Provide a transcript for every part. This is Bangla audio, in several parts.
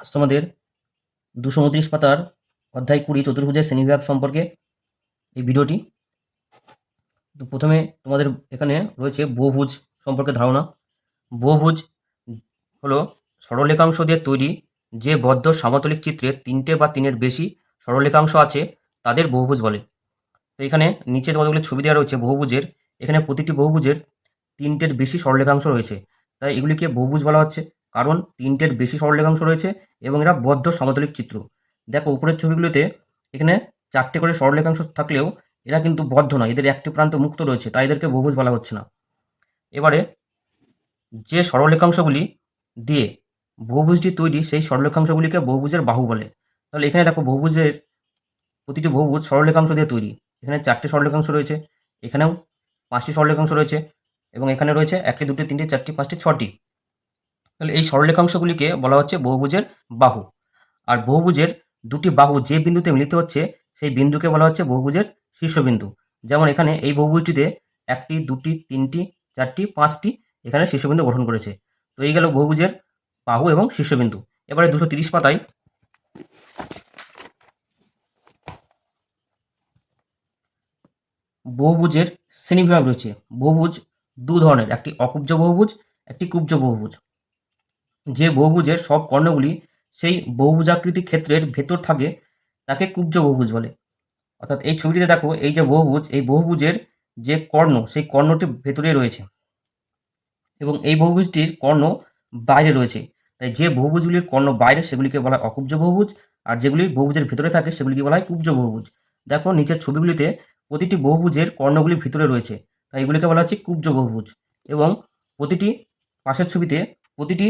আজ তোমাদের দুশো উনত্রিশ পাতার অধ্যায় কুড়ি চতুর্ভুজের শ্রেণীবিভাগ সম্পর্কে এই ভিডিওটি। তো প্রথমে তোমাদের এখানে রয়েছে বহুভুজ সম্পর্কে ধারণা। বহুভুজ হলো সরলেখাংশ দিয়ে তৈরি যে বদ্ধ সমতলিক চিত্রে তিনটে বা তিনের বেশি সরলেখাংশ আছে, তাদের বহুভুজ বলে। তো এখানে নিচে কতগুলো ছবি দেওয়া রয়েছে বহুভুজের, এখানে প্রতিটি বহুভুজের তিনটের বেশি সরলরেখাংশ রয়েছে। তাই এগুলিকে বহুভুজ বলা হচ্ছে। কারণ তিনটের বেশি সরলরেখাংশ রয়েছে এবং এরা বদ্ধ সমতলিক চিত্র। দেখো, উপরের ছবিগুলোতে এখানে চারটে করে সরলরেখাংশ থাকলেও এরা কিন্তু বদ্ধ নয়, এদের একটি প্রান্ত মুক্ত রয়েছে, তাই এদেরকে বহুভুজ বলা হচ্ছে না। এবারে যে সরলরেখাংশগুলি দিয়ে বহুভুজটি তৈরি, সেই সরলরেখাংশগুলিকে বহুভুজের বাহু বলে। তাহলে এখানে দেখো, বহুভুজের প্রতিটি বহুভুজ সরলরেখাংশ দিয়ে তৈরি। এখানে চারটে সরলরেখাংশ রয়েছে, এখানেও পাঁচটি সরলরেখাংশ রয়েছে এবং এখানে রয়েছে একটি, দুটি, তিনটি, চারটি, পাঁচটি, ছটি। তাহলে এই সরলরেখাংশগুলিকে বলা হচ্ছে বহুভুজের বাহু। আর বহুভুজের দুটি বাহু যে বিন্দুতে মিলিত হচ্ছে, সেই বিন্দুকে বলা হচ্ছে বহুভুজের শীর্ষবিন্দু। যেমন এখানে এই বহুভুজটিতে একটি, দুটি, তিনটি, চারটি, পাঁচটি এখানে শীর্ষবিন্দু গঠন করেছে। তো এই গেল বহুভুজের বাহু এবং শীর্ষবিন্দু। এবারে দুশো তিরিশ পাতায় বহুভুজের শ্রেণীবিভাগ রয়েছে। বহুভুজ দু ধরনের, একটি অকুব্জ বহুভুজ, একটি কুব্জ বহুভুজ। যে বহুভুজের সব কর্ণগুলি সেই বহুভুজাকৃতি ক্ষেত্রের ভেতর থাকে, তাকে কুব্জ বহুভুজ বলে। অর্থাৎ এই ছবিটিতে দেখো, এই যে বহুভুজ, এই বহুভুজের যে কর্ণ, সেই কর্ণটি ভেতরে রয়েছে এবং এই বহুভুজটির কর্ণ বাইরে রয়েছে। তাই যে বহুভুজগুলির কর্ণ বাইরে, সেগুলিকে বলা হয় অকুব্জ বহুভুজ, আর যেগুলি বহুভুজের ভিতরে থাকে, সেগুলিকে বলা হয় কুব্জ বহুভুজ। দেখো, নিচের ছবিগুলিতে প্রতিটি বহুভুজের কর্ণগুলি ভিতরে রয়েছে, তাই এগুলিকে বলা হচ্ছে কুব্জ বহুভুজ এবং প্রতিটি পাশের ছবিতে প্রতিটি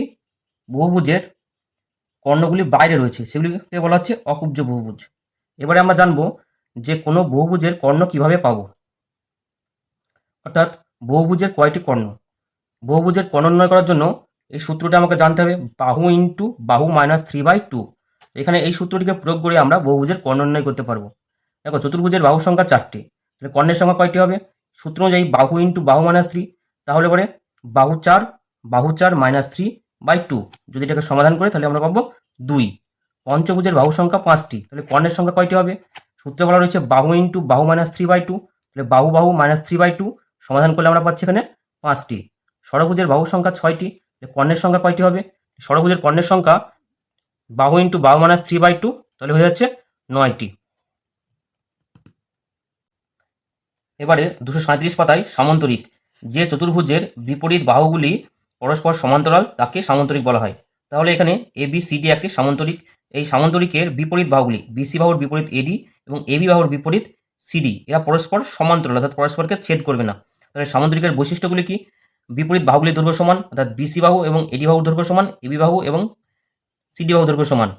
বহুভুজের কর্ণগুলি বাইরে রয়েছে। সেগুলিকে বলা হচ্ছে অকুব্জ বহুভুজ। এবারে আমরা জানব যে কোনো বহুভুজের কর্ণ কীভাবে পাবো? অর্থাৎ বহুভুজের কয়টি কর্ণ? বহুভুজের কর্ণ নির্ণয় করার জন্য এই সূত্রটা আমাকে জানতে হবে, বাহু ইন্টু বাহু মাইনাস থ্রি বাই টু। এখানে এই সূত্রটিকে প্রয়োগ করে আমরা বহুভুজের কর্ণ নির্ণয় করতে পারব। দেখো, চতুর্ভুজের বাহু সংখ্যা চারটি। তাহলে কর্ণের সংখ্যা কয়টি হবে? সূত্র অনুযায়ী বাহু ইন্টু বাহু মাইনাস থ্রি। তাহলে পরে বাহু চার বাহু চার মাইনাস থ্রি বাই টু যদি এটাকে সমাধান করে, তাহলে আমরা পাবো দুই। পঞ্চভুজের বাহু সংখ্যা পাঁচটি। তাহলে কর্ণের সংখ্যা কয়টি হবে? সূত্রে বলা রয়েছে বাহু ইন্টু বাহু মাইনাস থ্রি বাই টু তাহলে বাহু বাহু মাইনাস থ্রি বাই টু সমাধান করলে আমরা পাচ্ছি এখানে পাঁচটি। ষড়ভুজের বাহু সংখ্যা ছয়টি। কর্ণের সংখ্যা কয়টি হবে? ষড়ভুজের কর্ণের সংখ্যা বাহু ইন্টু বাহু মাইনাস থ্রি বাই টু তাহলে হয়ে যাচ্ছে নয়টি। এবারে দুশো সাঁত্রিশ পাতায় সামন্তরিক। যে চতুর্ভুজের বিপরীত বাহুগুলি পরস্পর সমান্তরাল তাকে সামন্তরিক বলা হয়। তাহলে এখানে এ বি সি ডি একটি সামন্তরিক। এই সামন্তরিকের বিপরীত বাহুগুলি বিসি বাহুর বিপরীত এডি এবং এবি বাহুর বিপরীত সিডি এরা পরস্পর সমান্তরাল, অর্থাৎ পরস্পরকে ছেদ করবে না। তাহলে সামন্তরিকের বৈশিষ্ট্যগুলি কি? বিপরীত বাহুগুলির দৈর্ঘ্য সমান, অর্থাৎ বিসি বাহু এবং এডি বাহুর দৈর্ঘ্য সমান এবি বাহু এবং সিডি বাহু দৈর্ঘ্য সমান।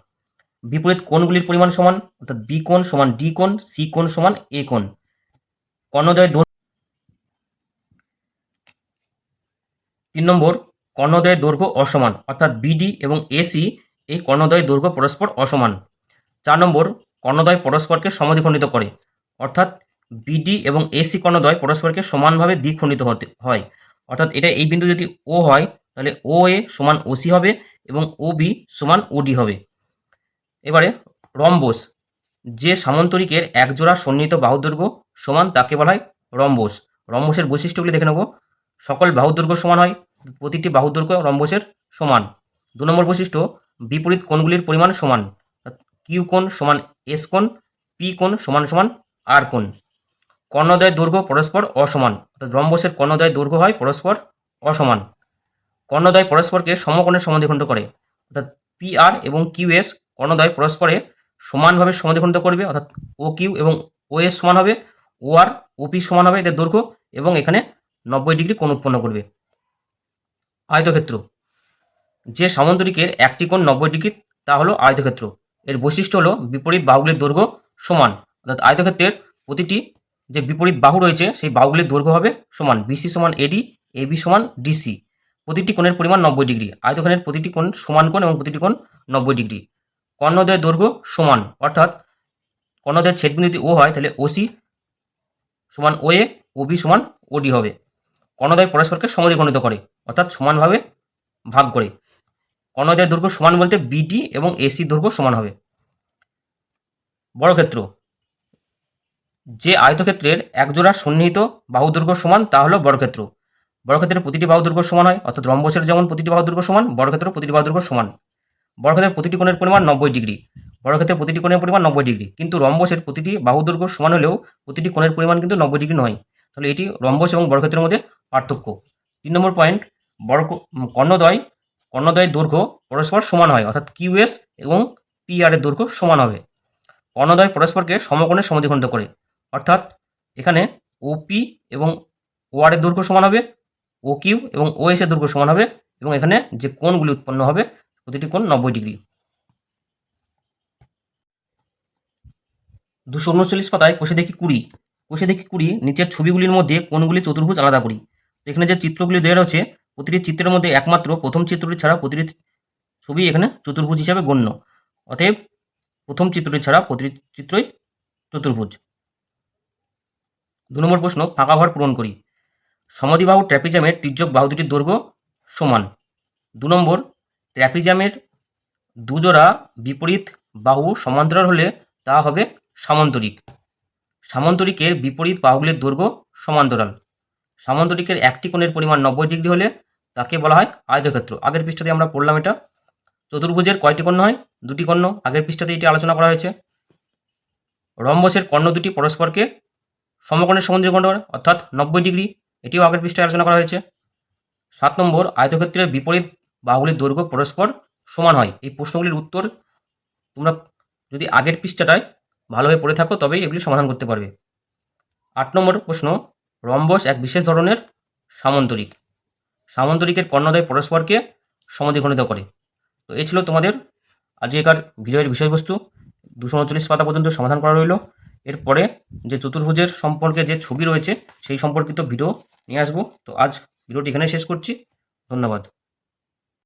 বিপরীত কোণগুলির পরিমাণ সমান, অর্থাৎ বি কোণ সমান ডি কোণ সি কোণ সমান এ কোণ। দৈর্ঘ্য তিন নম্বর কর্ণদ্বয়ের দৈর্ঘ্য অসমান, অর্থাৎ বিডি এবং এসি এই কর্ণদ্বয়ের দৈর্ঘ্য পরস্পর অসমান। চার নম্বর, কর্ণদ্বয় পরস্পরকে সমদ্বিখণ্ডিত করে, অর্থাৎ বিডি এবং এসি কর্ণদ্বয় পরস্পরকে সমানভাবে দ্বিখণ্ডিত হতে হয়। অর্থাৎ এটা এই বিন্দু যদি ও হয়, তাহলে ও এ সমান ওসি হবে এবং ও বি সমান ওডি হবে। এবারে রম্বোস, যে সামন্তরিকের একজোড়া সন্নিহিত বাহুদৈর্ঘ্য সমান তাকে বলা হয় রম্বোস। রম্বসের বৈশিষ্ট্যগুলি দেখে নেব। সকল বাহুদৈর্ঘ্য সমান হয় প্রতিটি বাহুদৈর্ঘ্য রম্বসের সমান। দু নম্বর বৈশিষ্ট্য, বিপরীত কোণগুলির পরিমাণ সমান। কিউ কোণ সমান এস কোণ পি কোণ সমান সমান আর কোণ। কর্ণদ্বয়ের দৈর্ঘ্য পরস্পর অসমান, অর্থাৎ রম্বসের কর্ণদ্বয়ের দৈর্ঘ্য হয় পরস্পর অসমান। কর্ণদ্বয় পরস্পরকে সমকোণে সমাধিখণ্ড করে, অর্থাৎ পি আর এবং কিউ এস কর্ণদ্বয় পরস্পরে সমানভাবে সমাধিখণ্ড করবে, অর্থাৎ ও কিউ এবং ও এস সমান হবে ও আর ও পি সমান হবে এদের দৈর্ঘ্য এবং এখানে নব্বই ডিগ্রি কোণ উৎপন্ন করবে। আয়তক্ষেত্র। যে সামন্তরিকের একটি কোণ নব্বই ডিগ্রি, তা হলো আয়তক্ষেত্র। এর বৈশিষ্ট্য হলো বিপরীত বাহুগুলির দৈর্ঘ্য সমান। অর্থাৎ আয়তক্ষেত্রের প্রতিটি যে বিপরীত বাহু রয়েছে, সেই বাহুগুলির দৈর্ঘ্য হবে সমান বিসি সমান এডি, এবি সমান ডিসি। প্রতিটি কোণের পরিমাণ নব্বই ডিগ্রি। আয়তক্ষেত্রের প্রতিটি কোণ সমান কোণ এবং প্রতিটি কোণ নব্বই ডিগ্রি। কর্ণদ্বয়ের দৈর্ঘ্য সমান। অর্থাৎ কর্ণদ্বয়ের ছেদবিন্দু যদি ও হয়, তাহলে ওসি সমান ও এ ওবি সমান ওডি হবে। কর্ণদ্বয় পরস্পরকে সমদ্বিখণ্ডিত করে। অর্থাৎ সমানভাবে ভাগ করে। কর্ণদয়ের দৈর্ঘ্য সমান বলতে বিডি এবং এসি দৈর্ঘ্য সমান হবে। বর্গক্ষেত্র। যে আয়তক্ষেত্রের একজোড়া সন্নিহিত বাহু দৈর্ঘ্য সমান, তা হলো বর্গক্ষেত্র। বর্গক্ষেত্রের প্রতিটি বাহু দৈর্ঘ্য সমান হয়, অর্থাৎ রম্বসের যেমন প্রতিটি বাহু দৈর্ঘ্য সমান, বর্গক্ষেত্রের প্রতিটি বাহু দৈর্ঘ্য সমান। বর্গক্ষেত্রের প্রতিটি কোণের পরিমাণ নব্বই ডিগ্রি। বর্গক্ষেত্রের প্রতিটি কোণের পরিমাণ নব্বই ডিগ্রি। কিন্তু রম্বসের প্রতিটি বাহু দৈর্ঘ্য সমান হলেও প্রতিটি কোণের পরিমাণ কিন্তু নব্বই ডিগ্রি নয়। তাহলে এটি রম্বস এবং বর্গক্ষেত্রের মধ্যে পার্থক্য। তিন নম্বর পয়েন্ট উম, কর্ণদ্বয় কর্ণদ্বয়ের দৈর্ঘ্য পরস্পর সমান হয় অর্থাৎ কিউএস এবং পিআর এর দৈর্ঘ্য সমান হবে। কর্ণদ্বয় পরস্পরকে সমকোণে সমদ্বিখণ্ডিত করে অর্থাৎ এখানে ওপি এবং ওআর এর দৈর্ঘ্য সমান হবে ও কিউ এবং ও এস এর দৈর্ঘ্য সমান হবে এবং এখানে যে কোণগুলি উৎপন্ন হবে প্রতিটি কোণ নব্বই ডিগ্রি। দুশো উনচল্লিশ পাতায় কোষে দেখি কুড়ি। কোষে দেখি কুড়ি নিচের ছবিগুলির মধ্যে কোনগুলি চতুর্ভুজ আলাদা করি। এখানে যে চিত্রগুলি দেওয়া রয়েছে, প্রতিটি চিত্রের মধ্যে একমাত্র প্রথম চিত্রটি ছাড়া প্রতিটি ছবি এখানে চতুর্ভুজ হিসাবে গণ্য। অতএব প্রথম চিত্রটি ছাড়া প্রতিটি চিত্রই চতুর্ভুজ। দু নম্বর প্রশ্ন, ফাঁকা ঘর পূরণ করি। সমদ্বিবাহু ট্র্যাপিজামের তির্যক বাহু দুটির দৈর্ঘ্য সমান। দু নম্বর ট্র্যাপিজামের দুজোড়া বিপরীত বাহু সমান্তরাল হলে তা হবে সামান্তরিক। সামান্তরিকের বিপরীত বাহুগুলির দৈর্ঘ্য সমান্তরাল। সামান্তরিকের একটি কোণের পরিমাণ নব্বই ডিগ্রি হলে তাকে বলা হয় আয়তক্ষেত্র। আগের পৃষ্ঠাতে আমরা পড়লাম এটা। চতুর্ভুজের কয়টি কর্ণ হয়? দুটি কর্ণ। আগের পৃষ্ঠাতে এটি আলোচনা করা হয়েছে। রম্বসের কর্ণ দুটি পরস্পরকে সমকোণের সমুদ্রকণ্ড অর্থাৎ নব্বই ডিগ্রি। এটিও আগের পৃষ্ঠায় আলোচনা করা হয়েছে। সাত নম্বর, আয়তক্ষেত্রের বিপরীত বাহুগুলির দৈর্ঘ্য পরস্পর সমান হয়। এই প্রশ্নগুলির উত্তর তোমরা যদি আগের পৃষ্ঠাটায় ভালোভাবে পড়ে থাকো, তবেই এগুলি সমাধান করতে পারবে। আট নম্বর প্রশ্ন রম্বস এক বিশেষ ধরনের সামন্তরিক। সামন্তরিকের কর্ণদয় পরস্পরকে সমদ্বিখণ্ডিত করে। তো এ ছিল তোমাদের আজকেকার ভিডিওর বিষয়বস্তু। দুশো উনচল্লিশ পাতা পর্যন্ত সমাধান করা রইল। এরপরে যে চতুর্ভুজের সম্পর্কে যে ছবি রয়েছে, সেই সম্পর্কিত ভিডিও নিয়ে আসব। তো আজ ভিডিওটি এখানে শেষ করছি। ধন্যবাদ।